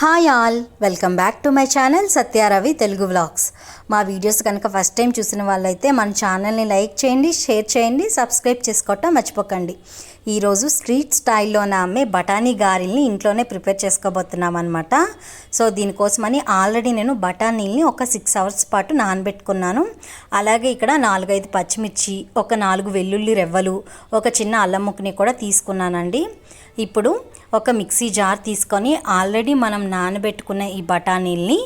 Hi all welcome back to my channel Satyaravi Telugu vlogs మా videos కనుక first time చూసిన వాళ్ళైతే మన ఛానల్ని లైక్ చేయండి షేర్ చేయండి సబ్స్క్రైబ్ చేసుకోవటం మర్చిపోకండి. ఈరోజు స్ట్రీట్ స్టైల్లోనే అమ్మే బఠానీ గారెల్ని ఇంట్లోనే ప్రిపేర్ చేసుకోబోతున్నాం అనమాట సో దీనికోసమని ఆల్రెడీ నేను బఠానీల్ని ఒక సిక్స్ అవర్స్ పాటు నానబెట్టుకున్నాను. అలాగే ఇక్కడ నాలుగైదు పచ్చిమిర్చి ఒక నాలుగు వెల్లుల్లి రెవ్వలు ఒక చిన్న అల్లం ముక్కని కూడా తీసుకున్నానండి. ఇప్పుడు ఒక మిక్సీ జార్ తీసుకొని ఆల్రెడీ మనం నానబెట్టుకున్న ఈ బఠానీల్ని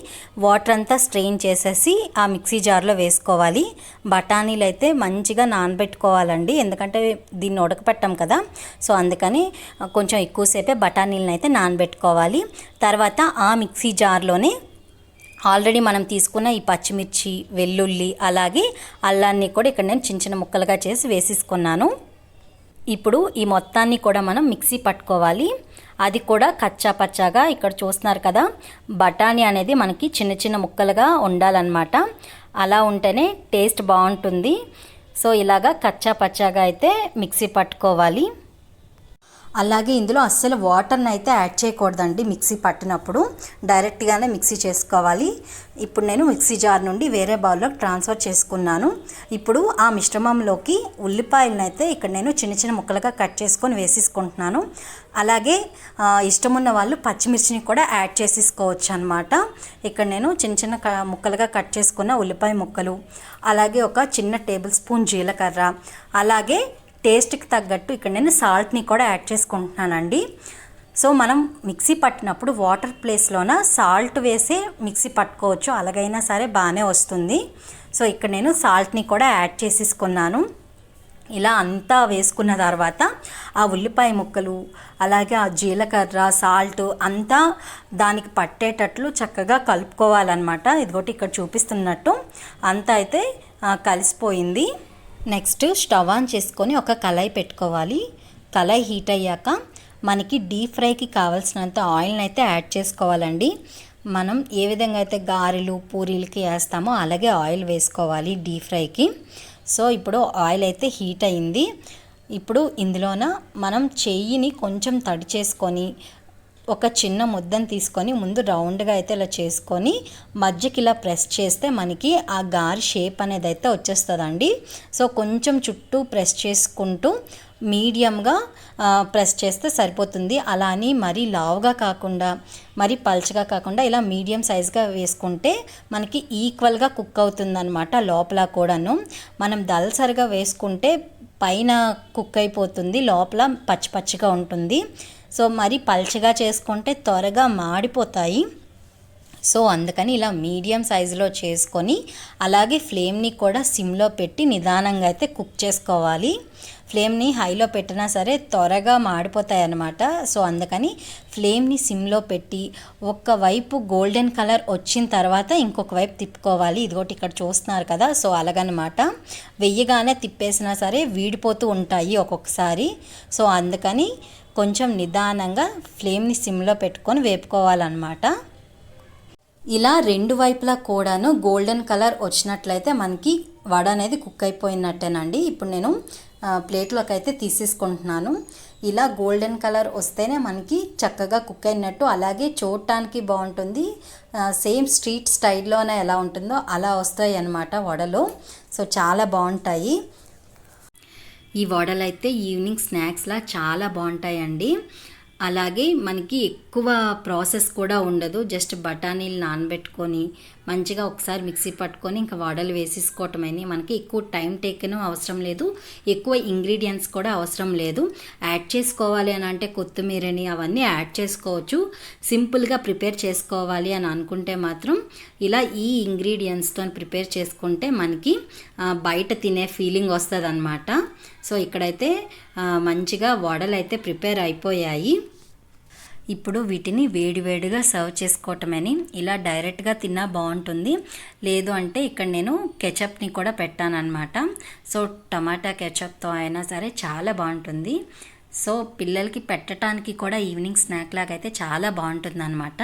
వాటర్ అంతా స్ట్రెయిన్ చేసేసి ఆ మిక్సీ జార్లో వేసుకోవాలి. బఠానీలు అయితే మంచిగా నానబెట్టుకోవాలండి. ఎందుకంటే దీన్ని ఉడకపెట్టాం కదా. సో అందుకని కొంచెం ఎక్కువసేపే బఠానీలను అయితే నానబెట్టుకోవాలి. తర్వాత ఆ మిక్సీ జార్లోనే ఆల్రెడీ మనం తీసుకున్న ఈ పచ్చిమిర్చి వెల్లుల్లి అలాగే అల్లాన్ని కూడా ఇక్కడ నేను చిన్న చిన్న ముక్కలుగా చేసి వేసేసుకున్నాను. ఇప్పుడు ఈ మొత్తాన్ని కూడా మనం మిక్సీ పట్టుకోవాలి. అది కూడా కచ్చా పచ్చాగా ఇక్కడ చూస్తున్నారు కదా. బఠానీ అనేది మనకి చిన్న చిన్న ముక్కలుగా ఉండాలన్నమాట. అలా ఉంటేనే టేస్ట్ బాగుంటుంది. సో ఇలాగా కచ్చా పచ్చాగా అయితే మిక్సీ పట్టుకోవాలి. అలాగే ఇందులో అస్సలు వాటర్ని అయితే యాడ్ చేయకూడదండి మిక్సీ పట్టినప్పుడు. డైరెక్ట్గానే మిక్సీ చేసుకోవాలి. ఇప్పుడు నేను మిక్సీ జార్ నుండి వేరే బౌల్లోకి ట్రాన్స్ఫర్ చేసుకున్నాను. ఇప్పుడు ఆ మిశ్రమంలోకి ఉల్లిపాయలను అయితే ఇక్కడ నేను చిన్న చిన్న ముక్కలుగా కట్ చేసుకొని వేసేసుకుంటున్నాను. అలాగే ఇష్టమున్న వాళ్ళు పచ్చిమిర్చిని కూడా యాడ్ చేసేసుకోవచ్చు అనమాట ఇక్కడ నేను చిన్న చిన్న ముక్కలుగా కట్ చేసుకున్న ఉల్లిపాయ ముక్కలు అలాగే ఒక చిన్న టేబుల్ స్పూన్ జీలకర్ర అలాగే టేస్ట్కి తగ్గట్టు ఇక్కడ నేను సాల్ట్ని కూడా యాడ్ చేసుకుంటున్నానండి. సో మనం మిక్సీ పట్టినప్పుడు వాటర్ ప్లేస్లోన సాల్ట్ వేసే మిక్సీ పట్టుకోవచ్చు. అలాగైనా సరే బాగానే వస్తుంది. సో ఇక్కడ నేను సాల్ట్ని కూడా యాడ్ చేసేసుకున్నాను. ఇలా అంతా వేసుకున్న తర్వాత ఆ ఉల్లిపాయ ముక్కలు అలాగే ఆ జీలకర్ర సాల్ట్ అంతా దానికి పట్టేటట్లు చక్కగా కలుపుకోవాలన్నమాట. ఇదిగోటి ఇక్కడ చూపిస్తున్నట్టు అంతా అయితే కలిసిపోయింది. నెక్స్ట్ స్టవ్ ఆన్ చేసుకొని ఒక కళాయి పెట్టుకోవాలి. కళాయి హీట్ అయ్యాక మనకి డీప్ ఫ్రైకి కావాల్సినంత ఆయిల్ని అయితే యాడ్ చేసుకోవాలండి. మనం ఏ విధంగా అయితే గారెలు పూరీలకి వేస్తామో అలాగే ఆయిల్ వేసుకోవాలి డీప్ ఫ్రైకి. సో ఇప్పుడు ఆయిల్ అయితే హీట్ అయింది. ఇప్పుడు ఇందులోన మనం చెయ్యిని కొంచెం తడి చేసుకొని ఒక చిన్న ముద్దను తీసుకొని ముందు రౌండ్గా అయితే ఇలా చేసుకొని మధ్యకి ఇలా ప్రెస్ చేస్తే మనకి ఆ గారి షేప్ అనేది అయితే వచ్చేస్తుందండి. సో కొంచెం చుట్టూ ప్రెస్ చేసుకుంటూ మీడియంగా ప్రెస్ చేస్తే సరిపోతుంది. అలా అని మరీ లావుగా కాకుండా మరీ పల్చగా కాకుండా ఇలా మీడియం సైజ్గా వేసుకుంటే మనకి ఈక్వల్గా కుక్ అవుతుందన్నమాట లోపల కూడాను. మనం దల్సరిగా వేసుకుంటే పైన కుక్ అయిపోతుంది లోపల పచ్చి పచ్చిగా ఉంటుంది. సో మరి పల్చగా చేసుకుంటే త్వరగా మాడిపోతాయి. సో అందుకని ఇలా మీడియం సైజులో చేసుకొని అలాగే ఫ్లేమ్ని కూడా సిమ్లో పెట్టి నిదానంగా అయితే కుక్ చేసుకోవాలి. ఫ్లేమ్ని హైలో పెట్టినా సరే త్వరగా మాడిపోతాయి అన్నమాట సో అందుకని ఫ్లేమ్ని సిమ్లో పెట్టి వైపు గోల్డెన్ కలర్ వచ్చిన తర్వాత ఇంకొక వైపు తిప్పుకోవాలి. ఇదిగోటి ఇక్కడ చూస్తున్నారు కదా సో అలాగనమాట. వెయ్యగానే తిప్పేసినా సరే వీడిపోతూ ఉంటాయి ఒక్కొక్కసారి. సో అందుకని కొంచెం నిదానంగా ఫ్లేమ్ని సిమ్లో పెట్టుకొని వేపుకోవాలన్నమాట. ఇలా రెండు వైపులా కూడాను గోల్డెన్ కలర్ వచ్చినట్లయితే మనకి వడ అనేది కుక్ అయిపోయినట్టేనండి. ఇప్పుడు నేను ప్లేట్లోకి అయితే తీసేసుకుంటున్నాను. ఇలా గోల్డెన్ కలర్ వస్తేనే మనకి చక్కగా కుక్ అయినట్టు అలాగే చూడటానికి బాగుంటుంది. సేమ్ స్ట్రీట్ స్టైల్లోనే ఎలా ఉంటుందో అలా వస్తాయి అన్నమాట వడలు. సో చాలా బాగుంటాయి. ఈ వడలు అయితే ఈవినింగ్ స్నాక్స్లా చాలా బాగుంటాయండి. అలాగే మనకి ఎక్కువ ప్రాసెస్ కూడా ఉండదు. జస్ట్ బఠానీలు నానబెట్టుకొని మంచిగా ఒకసారి మిక్సీ పట్టుకొని ఇంకా వడలు వేసేసుకోవటమని మనకి ఎక్కువ టైం టేకను అవసరం లేదు. ఎక్కువ ఇంగ్రీడియంట్స్ కూడా అవసరం లేదు. యాడ్ చేసుకోవాలి అని అంటే కొత్తిమీరని అవన్నీ యాడ్ చేసుకోవచ్చు. సింపుల్గా ప్రిపేర్ చేసుకోవాలి అని అనుకుంటే మాత్రం ఇలా ఈ ఇంగ్రీడియంట్స్తో ప్రిపేర్ చేసుకుంటే మనకి బయట తినే ఫీలింగ్ వస్తుంది అనమాట సో ఇక్కడైతే మంచిగా వడలు అయితే ప్రిపేర్ అయిపోయాయి. ఇప్పుడు వీటిని వేడివేడిగా సర్వ్ చేసుకోవటమని. ఇలా డైరెక్ట్గా తిన్నా బాగుంటుంది. లేదు అంటే ఇక్కడ నేను కెచప్ని కూడా పెట్టానమాట సో టమాటా కెచప్తో అయినా సరే చాలా బాగుంటుంది. సో పిల్లలకి పెట్టడానికి కూడా ఈవినింగ్ స్నాక్ లాగా అయితే చాలా బాగుంటుంది అనమాట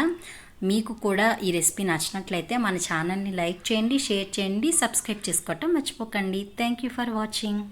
మీకు కూడా ఈ రెసిపీ నచ్చినట్లయితే మన ఛానల్ని లైక్ చేయండి షేర్ చేయండి సబ్స్క్రైబ్ చేసుకోవటం మర్చిపోకండి. Thank you for watching.